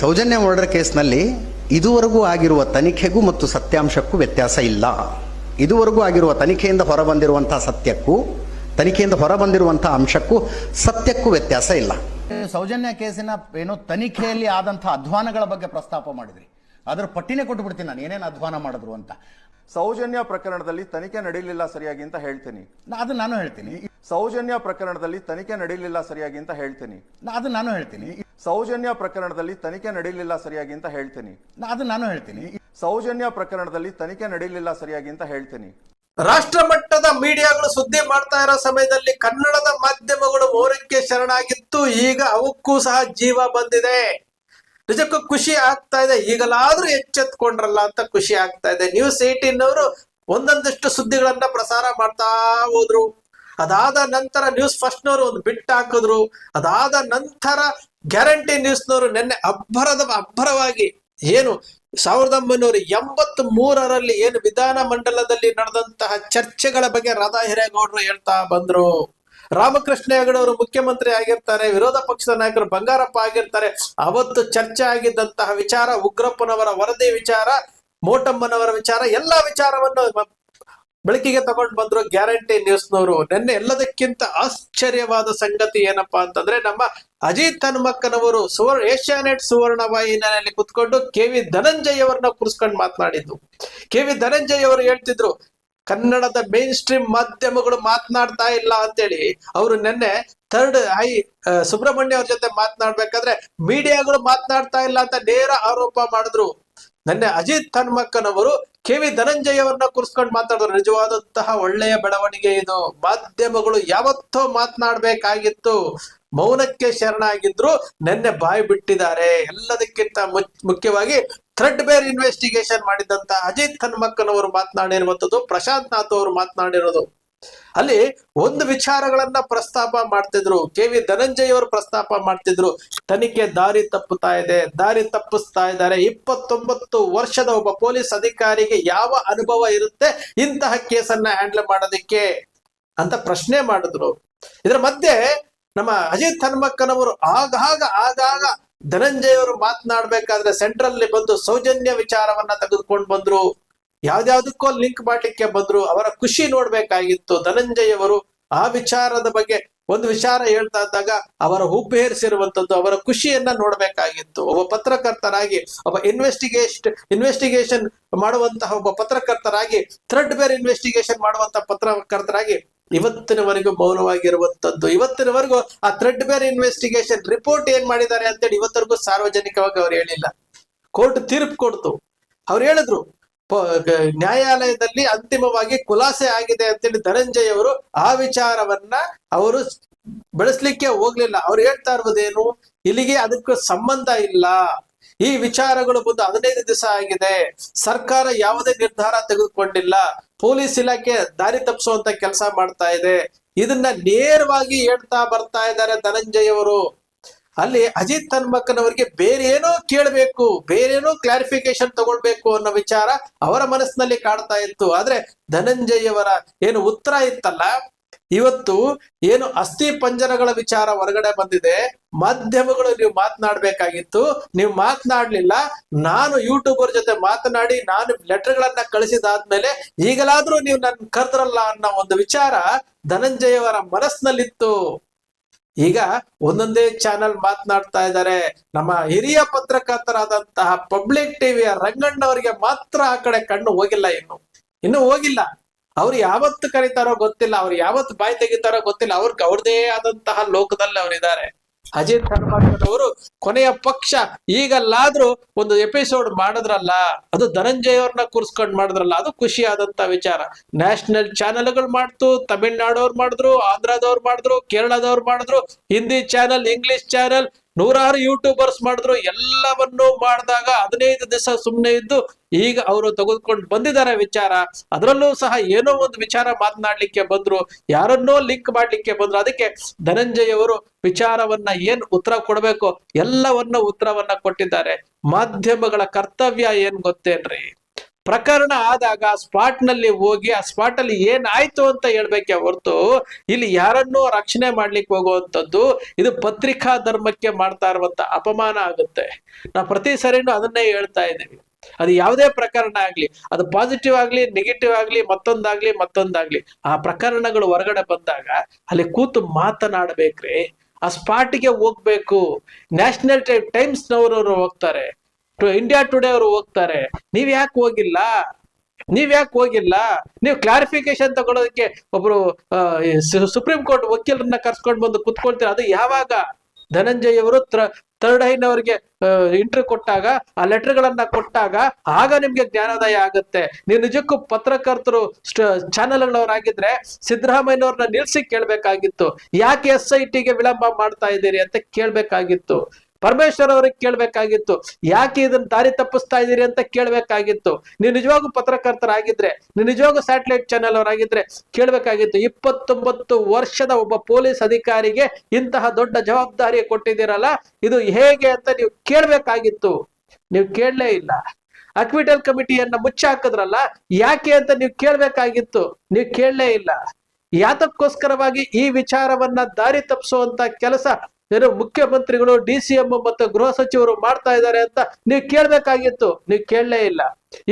Soujanya murder ಕೇಸ್ನಲ್ಲಿ ಇದುವರೆಗೂ ಆಗಿರುವ ತನಿಖೆಗೂ ಮತ್ತು ಸತ್ಯಾಂಶಕ್ಕೂ ವ್ಯತ್ಯಾಸ ಇಲ್ಲ. ಇದುವರೆಗೂ ಆಗಿರುವ ತನಿಖೆಯಿಂದ ಹೊರಬಂದಿರುವಂತಹ ಸತ್ಯಕ್ಕೂ ತನಿಖೆಯಿಂದ ಹೊರಬಂದಿರುವಂತಹ ಅಂಶಕ್ಕೂ ಸತ್ಯಕ್ಕೂ ವ್ಯತ್ಯಾಸ ಇಲ್ಲ. ಸೌಜನ್ಯ ಕೇಸಿನ ಏನು ತನಿಖೆಯಲ್ಲಿ ಆದಂತಹ ಅಧ್ವಾನಗಳ ಬಗ್ಗೆ ಪ್ರಸ್ತಾಪ ಮಾಡಿದ್ರಿ. ಅದರ ಪಟ್ಟಿನೇ ಕೊಟ್ಟು ಬಿಡ್ತೀನಿ ನಾನು ಏನೇನು ಅಧ್ವಾನ ಮಾಡಿದ್ರು ಅಂತ. ಸೌಜನ್ಯ ಪ್ರಕರಣದಲ್ಲಿ ತನಿಖೆ ನಡೀಲಿಲ್ಲ ಸರಿಯಾಗಿ ಅಂತ ಹೇಳ್ತೀನಿ. ನಾ- ಅದು ನಾನು ಹೇಳ್ತೀನಿ. ಸೌಜನ್ಯ ಪ್ರಕರಣದಲ್ಲಿ ತನಿಖೆ ನಡೀಲಿಲ್ಲ ಸರಿಯಾಗಿ ಅಂತ ಹೇಳ್ತೀನಿ. ನಾ- ಅದು ನಾನು ಹೇಳ್ತೀನಿ. ಸೌಜನ್ಯ ಪ್ರಕರಣದಲ್ಲಿ ತನಿಖೆ ನಡೀಲಿಲ್ಲ ಸರಿಯಾಗಿ ಅಂತ ಹೇಳ್ತೀನಿ. ನಾ- ಅದು ನಾನು ಹೇಳ್ತೀನಿ. ಸೌಜನ್ಯ ಪ್ರಕರಣದಲ್ಲಿ ತನಿಖೆ ನಡೀಲಿಲ್ಲ ಸರಿಯಾಗಿ ಅಂತ ಹೇಳ್ತೀನಿ. ರಾಷ್ಟ್ರ ಮಟ್ಟದ ಮೀಡಿಯಾಗಳು ಸುದ್ದಿ ಮಾಡ್ತಾ ಇರೋ ಸಮಯದಲ್ಲಿ ಕನ್ನಡದ ಮಾಧ್ಯಮಗಳು ಮೌನಕ್ಕೆ ಶರಣಾಗಿತ್ತು. ಈಗ ಅವಕ್ಕೂ ಸಹ ಜೀವ ಬಂದಿದೆ. ನಿಜಕ್ಕೂ ಖುಷಿ ಆಗ್ತಾ ಇದೆ. ಈಗಲಾದ್ರೂ ಎಚ್ಚೆತ್ಕೊಂಡ್ರಲ್ಲ ಅಂತ ಖುಷಿ ಆಗ್ತಾ ಇದೆ. ನ್ಯೂಸ್ ಏಟೀನ್ ಅವರು ಒಂದೊಂದಷ್ಟು ಸುದ್ದಿಗಳನ್ನ ಪ್ರಸಾರ ಮಾಡ್ತಾ ಹೋದ್ರು. ಅದಾದ ನಂತರ ನ್ಯೂಸ್ ಫಸ್ಟ್ ನವರು ಒಂದು ಬಿಟ್ಟು ಹಾಕಿದ್ರು. ಅದಾದ ನಂತರ ಗ್ಯಾರಂಟಿ ನ್ಯೂಸ್ನವರು ನಿನ್ನೆ ಅಬ್ಬರದ ಅಬ್ಬರವಾಗಿ ಏನು ಸಾವಿರದ ಒಂಬೈನೂರ ಎಂಬತ್ತ್ ಮೂರರಲ್ಲಿ ಏನು ವಿಧಾನ ಮಂಡಲದಲ್ಲಿ ನಡೆದಂತಹ ಚರ್ಚೆಗಳ ಬಗ್ಗೆ ರಾಧಾ ಹಿರೇಗೌಡರು ಹೇಳ್ತಾ ಬಂದ್ರು. ರಾಮಕೃಷ್ಣ ಹೆಗಡೆ ಅವರು ಮುಖ್ಯಮಂತ್ರಿ ಆಗಿರ್ತಾರೆ, ವಿರೋಧ ಪಕ್ಷದ ನಾಯಕರು ಬಂಗಾರಪ್ಪ ಆಗಿರ್ತಾರೆ. ಅವತ್ತು ಚರ್ಚೆ ಆಗಿದ್ದಂತಹ ವಿಚಾರ, ಉಗ್ರಪ್ಪನವರ ವರದಿ ವಿಚಾರ, ಮೋಟಮ್ಮನವರ ವಿಚಾರ, ಎಲ್ಲಾ ವಿಚಾರವನ್ನು ಬೆಳಕಿಗೆ ತಗೊಂಡ್ ಬಂದ್ರು ಗ್ಯಾರಂಟಿ ನ್ಯೂಸ್ನವರು. ನಿನ್ನೆ ಎಲ್ಲದಕ್ಕಿಂತ ಆಶ್ಚರ್ಯವಾದ ಸಂಗತಿ ಏನಪ್ಪಾ ಅಂತಂದ್ರೆ ನಮ್ಮ ಅಜಿತ್ ಹನುಮಕ್ಕನವರು ಸುವರ್ಣ, ಏಷ್ಯಾನೆಟ್ ಸುವರ್ಣ ವಾಹಿನಿಯಲ್ಲಿ ಕುತ್ಕೊಂಡು ಕೆ ವಿ ಧನಂಜಯ್ ಅವರನ್ನ ಕುರ್ಸ್ಕೊಂಡು ಮಾತನಾಡಿದ್ದು. ಕೆ ವಿ ಧನಂಜಯ್ ಅವರು ಹೇಳ್ತಿದ್ರು, ಕನ್ನಡದ ಮೇನ್ ಸ್ಟ್ರೀಮ್ ಮಾಧ್ಯಮಗಳು ಮಾತನಾಡ್ತಾ ಇಲ್ಲ ಅಂತೇಳಿ. ಅವರು ನಿನ್ನೆ ಥರ್ಡ್ ಐ ಸುಬ್ರಹ್ಮಣ್ಯ ಅವ್ರ ಜೊತೆ ಮಾತನಾಡ್ಬೇಕಾದ್ರೆ ಮೀಡಿಯಾಗಳು ಮಾತನಾಡ್ತಾ ಇಲ್ಲ ಅಂತ ನೇರ ಆರೋಪ ಮಾಡಿದ್ರು. ನಿನ್ನೆ ಅಜಿತ್ ಹನುಮಕ್ಕನವರು ಕೆ ವಿ ಧನಂಜಯ ಅವರನ್ನ ಕುರ್ಸ್ಕೊಂಡು ಮಾತಾಡಿದ್ರು. ನಿಜವಾದಂತಹ ಒಳ್ಳೆಯ ಬೆಳವಣಿಗೆ ಇದು. ಮಾಧ್ಯಮಗಳು ಯಾವತ್ತೋ ಮಾತನಾಡ್ಬೇಕಾಗಿತ್ತು. ಮೌನಕ್ಕೆ ಶರಣಾಗಿದ್ರು. ನಿನ್ನೆ ಬಾಯಿ ಬಿಟ್ಟಿದ್ದಾರೆ. ಎಲ್ಲದಕ್ಕಿಂತ ಮುಖ್ಯವಾಗಿ ಥ್ರೆಡ್ ಬೇರ್ ಇನ್ವೆಸ್ಟಿಗೇಷನ್ ಮಾಡಿದಂತ ಅಜಿತ್ ಹನುಮಕ್ಕನವರು ಮಾತನಾಡಿರುವಂತದ್ದು ಪ್ರಶಾಂತ್ ನಾಥ್ ಅವರು ಮಾತನಾಡಿರೋದು. ಅಲ್ಲಿ ಒಂದು ವಿಚಾರಗಳನ್ನ ಪ್ರಸ್ತಾಪ ಮಾಡ್ತಿದ್ರು. ಕೆ ವಿ ಧನಂಜಯ್ ಅವರು ಪ್ರಸ್ತಾಪ ಮಾಡ್ತಿದ್ರು. ತನಿಖೆ ದಾರಿ ತಪ್ಪುತ್ತಾ ಇದೆ, ದಾರಿ ತಪ್ಪಿಸ್ತಾ ಇದ್ದಾರೆ. ಇಪ್ಪತ್ತೊಂಬತ್ತು ವರ್ಷದ ಒಬ್ಬ ಪೊಲೀಸ್ ಅಧಿಕಾರಿಗೆ ಯಾವ ಅನುಭವ ಇರುತ್ತೆ? ಇಂತಹ ಕೇಸನ್ನ ಹ್ಯಾಂಡಲ್ ಮಾಡೋದಕ್ಕೆ ಅಂತ ಪ್ರಶ್ನೆ ಮಾಡಿದ್ರು. ಇದರ ಮಧ್ಯೆ ನಮ್ಮ ಅಜಿತ್ ಹನುಮಕ್ಕನವರು ಆಗಾಗ ಆಗಾಗ ಧನಂಜಯ ಅವರು ಮಾತನಾಡ್ಬೇಕಾದ್ರೆ ಸೆಂಟ್ರಲ್ ಬಂದು ಸೌಜನ್ಯ ವಿಚಾರವನ್ನ ತೆಗೆದುಕೊಂಡು ಬಂದ್ರು. ಯಾವ್ದಾವ್ದಕ್ಕೋ ಲಿಂಕ್ ಮಾಡ್ಲಿಕ್ಕೆ ಬಂದ್ರು, ಅವರ ಖುಷಿ ನೋಡ್ಬೇಕಾಗಿತ್ತು. ಧನಂಜಯ್ ಅವರು ಆ ವಿಚಾರದ ಬಗ್ಗೆ ಒಂದು ವಿಚಾರ ಹೇಳ್ತಾ ಇದ್ದಾಗ ಅವರ ಹುಬ್ಬೇರಿಸಿರುವಂತದ್ದು ಅವರ ಖುಷಿಯನ್ನ ನೋಡ್ಬೇಕಾಗಿತ್ತು. ಒಬ್ಬ ಪತ್ರಕರ್ತರಾಗಿ, ಒಬ್ಬ ಇನ್ವೆಸ್ಟಿಗೇಷನ್ ಇನ್ವೆಸ್ಟಿಗೇಷನ್ ಮಾಡುವಂತಹ ಒಬ್ಬ ಪತ್ರಕರ್ತರಾಗಿ ಥ್ರೆಡ್ ಬೇರ್ ಇನ್ವೆಸ್ಟಿಗೇಷನ್ ಮಾಡುವಂತಹ ಪತ್ರಕರ್ತರಾಗಿ ಇವತ್ತಿನವರೆಗೂ ಮೌನವಾಗಿರುವಂತದ್ದು. ಇವತ್ತಿನವರೆಗೂ ಆ ಥ್ರೆಡ್ ಬೇರ್ ಇನ್ವೆಸ್ಟಿಗೇಷನ್ ರಿಪೋರ್ಟ್ ಏನ್ ಮಾಡಿದ್ದಾರೆ ಅಂತೇಳಿ ಇವತ್ತರೆಗೂ ಸಾರ್ವಜನಿಕವಾಗಿ ಅವ್ರು ಹೇಳಿಲ್ಲ. ಕೋರ್ಟ್ ತೀರ್ಪು ಕೊಡ್ತು. ಅವ್ರು ಹೇಳಿದ್ರು ನ್ಯಾಯಾಲಯದಲ್ಲಿ ಅಂತಿಮವಾಗಿ ಖುಲಾಸೆ ಆಗಿದೆ ಅಂತೇಳಿ ಧನಂಜಯ್ ಅವರು ಆ ವಿಚಾರವನ್ನ ಅವರು ಬೆಳೆಸ್ಲಿಕ್ಕೆ ಹೋಗ್ಲಿಲ್ಲ. ಅವ್ರು ಹೇಳ್ತಾ ಇರುವುದೇನು? ಇಲ್ಲಿಗೆ ಅದಕ್ಕೆ ಸಂಬಂಧ ಇಲ್ಲ. ಈ ವಿಚಾರಗಳು ಬಂದು ಹದಿನೈದು ದಿವಸ ಆಗಿದೆ. ಸರ್ಕಾರ ಯಾವುದೇ ನಿರ್ಧಾರ ತೆಗೆದುಕೊಂಡಿಲ್ಲ. ಪೊಲೀಸ್ ಇಲಾಖೆ ದಾರಿ ತಪ್ಪಿಸುವಂತ ಕೆಲಸ ಮಾಡ್ತಾ ಇದೆ. ಇದನ್ನ ನೇರವಾಗಿ ಹೇಳ್ತಾ ಬರ್ತಾ ಇದ್ದಾರೆ ಧನಂಜಯ್ ಅವರು ಅಲ್ಲಿ ಅಜಿತ್ ತನ್ಮಕ್ಕನವರಿಗೆ ಬೇರೆ ಏನೋ ಕೇಳಬೇಕು, ಬೇರೇನೋ ಕ್ಲಾರಿಫಿಕೇಶನ್ ತಗೊಳ್ಬೇಕು ಅನ್ನೋ ವಿಚಾರ ಅವರ ಮನಸ್ಸಿನಲ್ಲಿ ಕಾಡ್ತಾ ಇತ್ತು. ಆದ್ರೆ ಧನಂಜಯವರ ಏನು ಉತ್ತರ ಇತ್ತಲ್ಲ? ಇವತ್ತು ಏನು ಅಸ್ಥಿ ಪಂಜರಗಳ ವಿಚಾರ ಹೊರಗಡೆ ಬಂದಿದೆ. ಮಾಧ್ಯಮಗಳು ನೀವು ಮಾತನಾಡ್ಬೇಕಾಗಿತ್ತು. ನೀವು ಮಾತನಾಡ್ಲಿಲ್ಲ. ನಾನು ಯೂಟ್ಯೂಬರ್ ಜೊತೆ ಮಾತನಾಡಿ, ನಾನು ಲೆಟರ್ಗಳನ್ನ ಕಳಿಸಿದಾದ್ಮೇಲೆ ಈಗಲಾದ್ರೂ ನೀವು ನನ್ ಕರೆದ್ರಲ್ಲ ಅನ್ನೋ ಒಂದು ವಿಚಾರ ಧನಂಜಯವರ ಮನಸ್ಸಿನಲ್ಲಿತ್ತು. ಈಗ ಒಂದೊಂದೇ ಚಾನೆಲ್ ಮಾತನಾಡ್ತಾ ಇದ್ದಾರೆ. ನಮ್ಮ ಹಿರಿಯ ಪತ್ರಕರ್ತರಾದಂತಹ ಪಬ್ಲಿಕ್ ಟಿವಿಯ ರಂಗಣ್ಣವರಿಗೆ ಮಾತ್ರ ಆ ಕಡೆ ಕಣ್ಣು ಹೋಗಿಲ್ಲ ಇನ್ನು. ಇನ್ನು ಹೋಗಿಲ್ಲ. ಅವ್ರು ಯಾವತ್ತು ಕರೀತಾರೋ ಗೊತ್ತಿಲ್ಲ. ಅವ್ರು ಯಾವತ್ತು ಬಾಯಿ ತೆಗಿತಾರೋ ಗೊತ್ತಿಲ್ಲ. ಅವ್ರಿಗೆ ಅವ್ರದೇ ಆದಂತಹ ಲೋಕದಲ್ಲಿ ಅವರಿದ್ದಾರೆ. ಅಜಿತ್ ಅವರು ಕೊನೆಯ ಪಕ್ಷ ಈಗಲ್ಲಾದ್ರೂ ಒಂದು ಎಪಿಸೋಡ್ ಮಾಡಿದ್ರಲ್ಲ, ಅದು ಧನಂಜಯ್ ಅವ್ರನ್ನ ಕೂರ್ಸ್ಕೊಂಡ್ ಮಾಡಿದ್ರಲ್ಲ, ಅದು ಖುಷಿ ಆದಂತ ವಿಚಾರ. ನ್ಯಾಷನಲ್ ಚಾನೆಲ್ಗಳು ಮಾಡ್ತು, ತಮಿಳ್ನಾಡವ್ರು ಮಾಡಿದ್ರು, ಆಂಧ್ರದವ್ರು ಮಾಡಿದ್ರು, ಕೇರಳದವ್ರು ಮಾಡಿದ್ರು, ಹಿಂದಿ ಚಾನೆಲ್ ಇಂಗ್ಲಿಷ್ ಚಾನೆಲ್ ನೂರಾರು ಯೂಟ್ಯೂಬರ್ಸ್ ಮಾಡಿದ್ರು, ಎಲ್ಲವನ್ನೂ ಮಾಡಿದಾಗ ಹದಿನೈದು ದಿವಸ ಸುಮ್ಮನೆ ಇದ್ದು ಈಗ ಅವರು ತೆಗೆದುಕೊಂಡು ಬಂದಿದ್ದಾರೆ ವಿಚಾರ. ಅದರಲ್ಲೂ ಸಹ ಏನೋ ಒಂದು ವಿಚಾರ ಮಾತನಾಡ್ಲಿಕ್ಕೆ ಬಂದ್ರು, ಯಾರನ್ನೋ ಲಿಂಕ್ ಮಾಡ್ಲಿಕ್ಕೆ ಬಂದ್ರು. ಅದಕ್ಕೆ ಧನಂಜಯ್ ಅವರು ವಿಚಾರವನ್ನ ಏನ್ ಉತ್ತರ ಕೊಡಬೇಕು? ಎಲ್ಲವನ್ನ ಉತ್ತರವನ್ನ ಕೊಟ್ಟಿದ್ದಾರೆ. ಮಾಧ್ಯಮಗಳ ಕರ್ತವ್ಯ ಏನ್ ಗೊತ್ತೇನ್ರಿ? ಪ್ರಕರಣ ಆದಾಗ ಸ್ಪಾಟ್ನಲ್ಲಿ ಹೋಗಿ ಆ ಸ್ಪಾಟ್ ಅಲ್ಲಿ ಏನಾಯ್ತು ಅಂತ ಹೇಳ್ಬೇಕೆ ಹೊರತು ಇಲ್ಲಿ ಯಾರನ್ನೂ ರಕ್ಷಣೆ ಮಾಡ್ಲಿಕ್ಕೆ ಹೋಗುವಂಥದ್ದು ಇದು ಪತ್ರಿಕಾ ಧರ್ಮಕ್ಕೆ ಮಾಡ್ತಾ ಇರುವಂತ ಅಪಮಾನ ಆಗುತ್ತೆ. ನಾವು ಪ್ರತಿ ಸರಿನೂ ಅದನ್ನೇ ಹೇಳ್ತಾ ಇದ್ದೀವಿ ಅದು ಯಾವುದೇ ಪ್ರಕರಣ ಆಗ್ಲಿ, ಅದು ಪಾಸಿಟಿವ್ ಆಗ್ಲಿ ನೆಗೆಟಿವ್ ಆಗ್ಲಿ, ಮತ್ತೊಂದಾಗ್ಲಿ ಮತ್ತೊಂದಾಗ್ಲಿ, ಆ ಪ್ರಕರಣಗಳು ಹೊರಗಡೆ ಬಂದಾಗ ಅಲ್ಲಿ ಕೂತು ಮಾತನಾಡ್ಬೇಕ್ರಿ. ಆ ಸ್ಪಾಟಿಗೆ ಹೋಗ್ಬೇಕು. ನ್ಯಾಷನಲ್ ಟೈಮ್ಸ್ ನವರು ಹೋಗ್ತಾರೆ. ಇಂಡಿಯಾ ಟುಡೇ ಅವರು ಹೋಗ್ತಾರೆ. ನೀವ್ ಯಾಕೆ ಹೋಗಿಲ್ಲ? ನೀವ್ ಯಾಕೆ ಹೋಗಿಲ್ಲ? ನೀವು ಕ್ಲಾರಿಫಿಕೇಶನ್ ತಗೊಳೋದಕ್ಕೆ ಒಬ್ರು ಸುಪ್ರೀಂ ಕೋರ್ಟ್ ವಕೀಲರನ್ನ ಕರ್ಸ್ಕೊಂಡ್ ಬಂದು ಕುತ್ಕೊಳ್ತೀರ? ಅದು ಯಾವಾಗ? ಧನಂಜಯ್ ಅವರು ಥರ್ಡ್ ಅವರಿಗೆ ಇಂಟರ್ವ್ಯೂ ಕೊಟ್ಟಾಗ, ಆ ಲೆಟರ್ ಗಳನ್ನ ಕೊಟ್ಟಾಗ ಆಗ ನಿಮ್ಗೆ ಜ್ಞಾನೋದಯ ಆಗುತ್ತೆ. ನೀವು ನಿಜಕ್ಕೂ ಪತ್ರಕರ್ತರು ಚಾನೆಲ್ಗಳವರಾಗಿದ್ರೆ ಸಿದ್ದರಾಮಯ್ಯನವ್ರನ್ನ ನಿಲ್ಸಿ ಕೇಳ್ಬೇಕಾಗಿತ್ತು. ಯಾಕೆ ಎಸ್ ಐ ಟಿಗೆ ವಿಳಂಬ ಮಾಡ್ತಾ ಇದ್ದೀರಿ ಅಂತ ಕೇಳ್ಬೇಕಾಗಿತ್ತು. ಪರಮೇಶ್ವರ್ ಅವ್ರಿಗೆ ಕೇಳ್ಬೇಕಾಗಿತ್ತು. ಯಾಕೆ ಇದನ್ನ ದಾರಿ ತಪ್ಪಿಸ್ತಾ ಇದೀರಿ ಅಂತ ಕೇಳ್ಬೇಕಾಗಿತ್ತು. ನೀವು ನಿಜವಾಗೂ ಪತ್ರಕರ್ತರಾಗಿದ್ರೆ, ನೀವು ನಿಜವಾಗೂ ಸ್ಯಾಟಲೈಟ್ ಚಾನೆಲ್ ಅವರಾಗಿದ್ರೆ ಕೇಳ್ಬೇಕಾಗಿತ್ತು. ಇಪ್ಪತ್ತೊಂಬತ್ತು ವರ್ಷದ ಒಬ್ಬ ಪೊಲೀಸ್ ಅಧಿಕಾರಿಗೆ ಇಂತಹ ದೊಡ್ಡ ಜವಾಬ್ದಾರಿ ಕೊಟ್ಟಿದ್ದೀರಲ್ಲ, ಇದು ಹೇಗೆ ಅಂತ ನೀವು ಕೇಳ್ಬೇಕಾಗಿತ್ತು. ನೀವು ಕೇಳಲೇ ಇಲ್ಲ. ಅಕ್ವಿಟಲ್ ಕಮಿಟಿಯನ್ನ ಮುಚ್ಚಾಕಿದ್ರಲ್ಲ, ಯಾಕೆ ಅಂತ ನೀವು ಕೇಳ್ಬೇಕಾಗಿತ್ತು. ನೀವು ಕೇಳಲೇ ಇಲ್ಲ. ಯಾತಕ್ಕೋಸ್ಕರವಾಗಿ ಈ ವಿಚಾರವನ್ನ ದಾರಿ ತಪ್ಪಿಸುವಂತ ಕೆಲಸ ಏನು ಮುಖ್ಯಮಂತ್ರಿಗಳು, ಡಿ ಸಿ ಎಂ ಮತ್ತು ಗೃಹ ಸಚಿವರು ಮಾಡ್ತಾ ಇದ್ದಾರೆ ಅಂತ ನೀವು ಕೇಳ್ಬೇಕಾಗಿತ್ತು. ನೀವು ಕೇಳಲೇ ಇಲ್ಲ.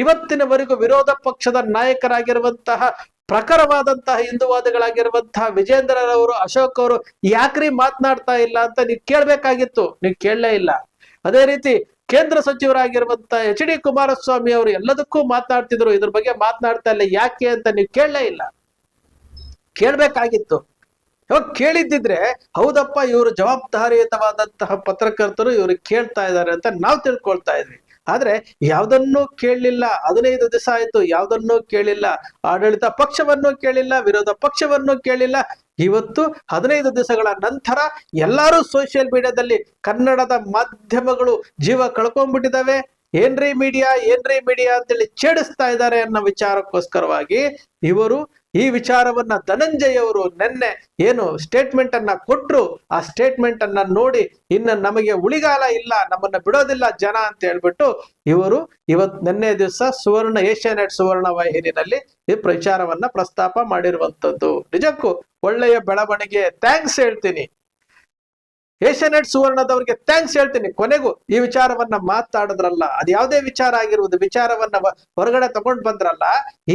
ಇವತ್ತಿನವರೆಗೂ ವಿರೋಧ ಪಕ್ಷದ ನಾಯಕರಾಗಿರುವಂತಹ, ಪ್ರಖರವಾದಂತಹ ಹಿಂದುವಾದಿಗಳಾಗಿರುವಂತಹ ವಿಜೇಂದ್ರರವರು ಅಶೋಕ್ ಅವರು ಯಾಕ್ರಿ ಮಾತನಾಡ್ತಾ ಇಲ್ಲ ಅಂತ ನೀವು ಕೇಳ್ಬೇಕಾಗಿತ್ತು. ನೀವು ಕೇಳಲೇ ಇಲ್ಲ. ಅದೇ ರೀತಿ ಕೇಂದ್ರ ಸಚಿವರಾಗಿರುವಂತಹ ಎಚ್ ಡಿ ಕುಮಾರಸ್ವಾಮಿ ಅವರು ಎಲ್ಲದಕ್ಕೂ ಮಾತನಾಡ್ತಿದ್ರು. ಇದ್ರ ಬಗ್ಗೆ ಮಾತನಾಡ್ತಾ ಇಲ್ಲ. ಯಾಕೆ ಅಂತ ನೀವು ಕೇಳಲೇ ಇಲ್ಲ. ಕೇಳ್ಬೇಕಾಗಿತ್ತು. ಇವಾಗ ಕೇಳಿದ್ದಿದ್ರೆ, ಹೌದಪ್ಪ, ಇವರು ಜವಾಬ್ದಾರಿಯುತವಾದಂತಹ ಪತ್ರಕರ್ತರು ಇವರು ಕೇಳ್ತಾ ಇದ್ದಾರೆ ಅಂತ ನಾವು ತಿಳ್ಕೊಳ್ತಾ ಇದ್ವಿ. ಆದ್ರೆ ಯಾವ್ದನ್ನೂ ಕೇಳಲಿಲ್ಲ, ಹದಿನೈದು ದಿವಸ ಆಯ್ತು, ಯಾವ್ದನ್ನೂ ಕೇಳಿಲ್ಲ, ಆಡಳಿತ ಪಕ್ಷವನ್ನು ಕೇಳಿಲ್ಲ, ವಿರೋಧ ಪಕ್ಷವನ್ನು ಕೇಳಿಲ್ಲ. ಇವತ್ತು ಹದಿನೈದು ದಿವಸಗಳ ನಂತರ ಎಲ್ಲರೂ ಸೋಷಿಯಲ್ ಮೀಡಿಯಾದಲ್ಲಿ ಕನ್ನಡದ ಮಾಧ್ಯಮಗಳು ಜೀವ ಕಳ್ಕೊಂಡ್ಬಿಟ್ಟಿದಾವೆ ಏನ್ರಿ ಮೀಡಿಯಾ ಏನ್ರಿ ಮೀಡಿಯಾ ಅಂತೇಳಿ ಛೇಡಿಸ್ತಾ ಇದ್ದಾರೆ ಅನ್ನೋ ವಿಚಾರಕ್ಕೋಸ್ಕರವಾಗಿ ಇವರು ಈ ವಿಚಾರವನ್ನ ಧನಂಜಯ್ ಅವರು ನಿನ್ನೆ ಏನು ಸ್ಟೇಟ್ಮೆಂಟ್ ಅನ್ನ ಕೊಟ್ಟರು ಆ ಸ್ಟೇಟ್ಮೆಂಟ್ ಅನ್ನ ನೋಡಿ ಇನ್ನು ನಮಗೆ ಉಳಿಗಾಲ ಇಲ್ಲ, ನಮ್ಮನ್ನ ಬಿಡೋದಿಲ್ಲ ಜನ ಅಂತ ಹೇಳ್ಬಿಟ್ಟು ಇವರು ಇವತ್ ನಿನ್ನೆ ದಿವಸ ಸುವರ್ಣ, ಏಷ್ಯಾನೆಟ್ ಸುವರ್ಣ ವಾಹಿನಿನಲ್ಲಿ ಈ ಪ್ರಚಾರವನ್ನ ಪ್ರಸ್ತಾಪ ಮಾಡಿರುವಂತದ್ದು ನಿಜಕ್ಕೂ ಒಳ್ಳೆಯ ಬೆಳವಣಿಗೆ. ಥ್ಯಾಂಕ್ಸ್ ಹೇಳ್ತೀನಿ. ಏಷ್ಯಾನೆಟ್ ಸುವರ್ಣದವರಿಗೆ ಥ್ಯಾಂಕ್ಸ್ ಹೇಳ್ತೀನಿ. ಕೊನೆಗೂ ಈ ವಿಚಾರವನ್ನ ಮಾತಾಡಿದ್ರಲ್ಲ, ಅದು ಯಾವುದೇ ವಿಚಾರ ಆಗಿರುವುದು ವಿಚಾರವನ್ನ ಹೊರಗಡೆ ತಗೊಂಡ್ ಬಂದ್ರಲ್ಲ,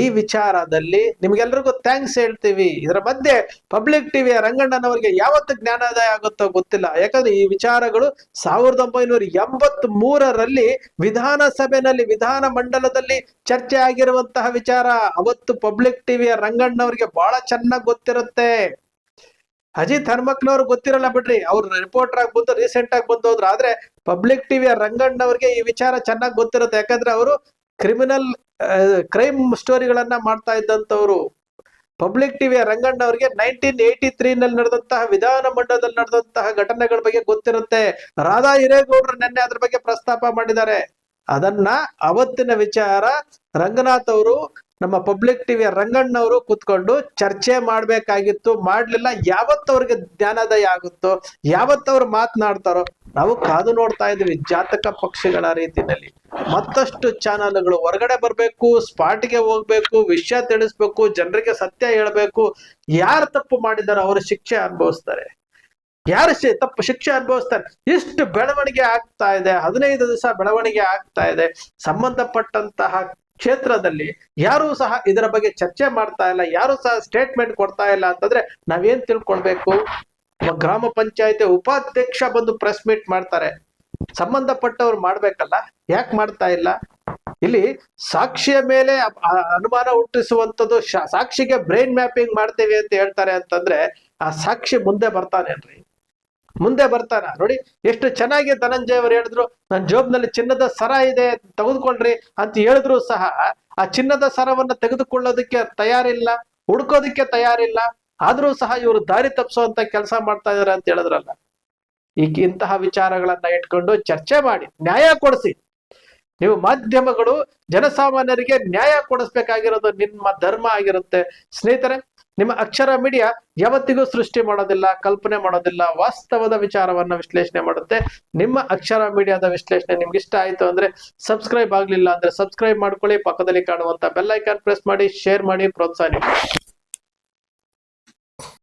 ಈ ವಿಚಾರದಲ್ಲಿ ನಿಮ್ಗೆಲ್ರಿಗೂ ಥ್ಯಾಂಕ್ಸ್ ಹೇಳ್ತೀವಿ. ಇದರ ಮಧ್ಯೆ ಪಬ್ಲಿಕ್ ಟಿವಿಯ ರಂಗಣ್ಣನವರಿಗೆ ಯಾವತ್ತು ಜ್ಞಾನೋದಯ ಆಗುತ್ತೋ ಗೊತ್ತಿಲ್ಲ. ಯಾಕಂದ್ರೆ ಈ ವಿಚಾರಗಳು ಸಾವಿರದ ಒಂಬೈನೂರ ಎಂಬತ್ ಮೂರರಲ್ಲಿ ವಿಧಾನಸಭೆನಲ್ಲಿ, ವಿಧಾನ ಮಂಡಲದಲ್ಲಿ ಚರ್ಚೆ ಆಗಿರುವಂತಹ ವಿಚಾರ. ಅವತ್ತು ಪಬ್ಲಿಕ್ ಟಿವಿಯ ರಂಗಣ್ಣವರಿಗೆ ಬಹಳ ಚೆನ್ನಾಗಿ ಗೊತ್ತಿರುತ್ತೆ. ಅಜಿತ್ ಹನುಮಕ್ನವ್ರು ಗೊತ್ತಿರಲ್ಲ ಬಿಡ್ರಿ, ಅವ್ರು ರಿಪೋರ್ಟರ್ ಆಗಿ ಬಂದು ರೀಸೆಂಟ್ ಆಗಿ ಬಂದು ಹೋದ್ರು ಆದ್ರೆ ಪಬ್ಲಿಕ್ ಟಿವಿಯ ರಂಗಣ್ಣವ್ರಿಗೆ ಈ ವಿಚಾರ ಚೆನ್ನಾಗಿ ಗೊತ್ತಿರುತ್ತೆ. ಯಾಕಂದ್ರೆ ಅವರು ಕ್ರಿಮಿನಲ್ ಕ್ರೈಮ್ ಸ್ಟೋರಿಗಳನ್ನ ಮಾಡ್ತಾ ಇದ್ದಂಥವ್ರು. ಪಬ್ಲಿಕ್ ಟಿವಿಯ ರಂಗಣ್ಣವ್ರಿಗೆ ನೈನ್ಟೀನ್ ಏಯ್ಟಿ ತ್ರೀ ನಲ್ಲಿ ನಡೆದಂತಹ ವಿಧಾನ ಮಂಡಲದಲ್ಲಿ ನಡೆದಂತಹ ಘಟನೆಗಳ ಬಗ್ಗೆ ಗೊತ್ತಿರುತ್ತೆ. ರಾಧಾ ಹಿರೇಗೌಡರು ನಿನ್ನೆ ಅದ್ರ ಬಗ್ಗೆ ಪ್ರಸ್ತಾಪ ಮಾಡಿದ್ದಾರೆ. ಅದನ್ನ ಅವತ್ತಿನ ವಿಚಾರ ರಂಗನಾಥ್ ಅವರು ನಮ್ಮ ಪಬ್ಲಿಕ್ ಟಿವಿಯ ರಂಗಣ್ಣವರು ಕುತ್ಕೊಂಡು ಚರ್ಚೆ ಮಾಡ್ಬೇಕಾಗಿತ್ತು, ಮಾಡ್ಲಿಲ್ಲ. ಯಾವತ್ತವ್ರಿಗೆ ಜ್ಞಾನೋದಯ ಆಗುತ್ತೋ, ಯಾವತ್ತವ್ರು ಮಾತನಾಡ್ತಾರೋ, ನಾವು ಕಾದು ನೋಡ್ತಾ ಇದ್ವಿ ಜಾತಕ ಪಕ್ಷಿಗಳ ರೀತಿಯಲ್ಲಿ. ಮತ್ತಷ್ಟು ಚಾನಲ್ಗಳು ಹೊರಗಡೆ ಬರಬೇಕು, ಸ್ಪಾಟ್ಗೆ ಹೋಗ್ಬೇಕು, ವಿಷಯ ತಿಳಿಸ್ಬೇಕು, ಜನರಿಗೆ ಸತ್ಯ ಹೇಳ್ಬೇಕು. ಯಾರು ತಪ್ಪು ಮಾಡಿದಾರೋ ಅವರು ಶಿಕ್ಷೆ ಅನುಭವಿಸ್ತಾರೆ. ಯಾರು ತಪ್ಪು ಶಿಕ್ಷೆ ಅನುಭವಿಸ್ತಾರೆ? ಇಷ್ಟು ಬೆಳವಣಿಗೆ ಆಗ್ತಾ ಇದೆ. ಹದಿನೈದು ದಿವಸ ಬೆಳವಣಿಗೆ ಆಗ್ತಾ ಇದೆ. ಸಂಬಂಧಪಟ್ಟಂತಹ ಕ್ಷೇತ್ರದಲ್ಲಿ ಯಾರು ಸಹ ಇದರ ಬಗ್ಗೆ ಚರ್ಚೆ ಮಾಡ್ತಾ ಇಲ್ಲ, ಯಾರು ಸಹ ಸ್ಟೇಟ್ಮೆಂಟ್ ಕೊಡ್ತಾ ಇಲ್ಲ ಅಂತಂದ್ರೆ ನಾವೇನ್ ತಿಳ್ಕೊಳ್ಬೇಕು? ಗ್ರಾಮ ಪಂಚಾಯತಿ ಉಪಾಧ್ಯಕ್ಷ ಬಂದು ಪ್ರೆಸ್ ಮೀಟ್ ಮಾಡ್ತಾರೆ. ಸಂಬಂಧಪಟ್ಟವ್ರು ಮಾಡ್ಬೇಕಲ್ಲ, ಯಾಕೆ ಮಾಡ್ತಾ ಇಲ್ಲ? ಇಲ್ಲಿ ಸಾಕ್ಷಿಯ ಮೇಲೆ ಅನುಮಾನ ಹುಟ್ಟಿಸುವಂತದ್ದು ಶಾ- ಸಾಕ್ಷಿಗೆ ಬ್ರೈನ್ ಮ್ಯಾಪಿಂಗ್ ಮಾಡ್ತೇವೆ ಅಂತ ಹೇಳ್ತಾರೆ ಅಂತಂದ್ರೆ ಆ ಸಾಕ್ಷಿ ಮುಂದೆ ಬರ್ತಾನೇನ್ರಿ? ಮುಂದೆ ಬರ್ತಾನ. ನೋಡಿ, ಎಷ್ಟು ಚೆನ್ನಾಗಿ ಧನಂಜಯ ಅವರು ಹೇಳಿದ್ರು, ನನ್ನ ಜೋಬ್ನಲ್ಲಿ ಚಿನ್ನದ ಸರ ಇದೆ ತೆಗೆದುಕೊಳ್ರಿ ಅಂತ ಹೇಳಿದ್ರು ಸಹ, ಆ ಚಿನ್ನದ ಸರವನ್ನ ತೆಗೆದುಕೊಳ್ಳೋದಕ್ಕೆ ತಯಾರಿಲ್ಲ, ಹುಡ್ಕೋದಕ್ಕೆ ತಯಾರಿಲ್ಲ. ಆದ್ರೂ ಸಹ ಇವರು ದಾರಿ ತಪ್ಪಿಸುವಂತ ಕೆಲಸ ಮಾಡ್ತಾ ಇದಾರೆ ಅಂತ ಹೇಳಿದ್ರಲ್ಲ. ಈಗ ಇಂತಹ ವಿಚಾರಗಳನ್ನ ಇಟ್ಕೊಂಡು ಚರ್ಚೆ ಮಾಡಿ, ನ್ಯಾಯ ಕೊಡಿಸಿ. ನೀವು ಮಾಧ್ಯಮಗಳು ಜನಸಾಮಾನ್ಯರಿಗೆ ನ್ಯಾಯ ಕೊಡಿಸ್ಬೇಕಾಗಿರೋದು ನಿಮ್ಮ ಧರ್ಮ ಆಗಿರುತ್ತೆ. ಸ್ನೇಹಿತರೆ ನಿಮ್ಮ ಅಕ್ಷರ ಮೀಡಿಯಾ ಯಾವತ್ತಿಗೂ ಸೃಷ್ಟಿ ಮಾಡೋದಿಲ್ಲ, ಕಲ್ಪನೆ ಮಾಡೋದಿಲ್ಲ, ವಾಸ್ತವದ ವಿಚಾರವನ್ನ ವಿಶ್ಲೇಷಣೆ ಮಾಡುತ್ತೆ. ನಿಮ್ಮ ಅಕ್ಷರ ಮೀಡಿಯಾದ ವಿಶ್ಲೇಷಣೆ ನಿಮ್ಗೆ ಇಷ್ಟ ಆಯ್ತು ಅಂದ್ರೆ ಸಬ್ಸ್ಕ್ರೈಬ್ ಆಗ್ಲಿಲ್ಲ ಅಂದ್ರೆ ಸಬ್ಸ್ಕ್ರೈಬ್ ಮಾಡ್ಕೊಳ್ಳಿ. ಪಕ್ಕದಲ್ಲಿ ಕಾಣುವಂತ ಬೆಲ್ ಐಕಾನ್ ಪ್ರೆಸ್ ಮಾಡಿ, ಶೇರ್ ಮಾಡಿ ಪ್ರೋತ್ಸಾಹ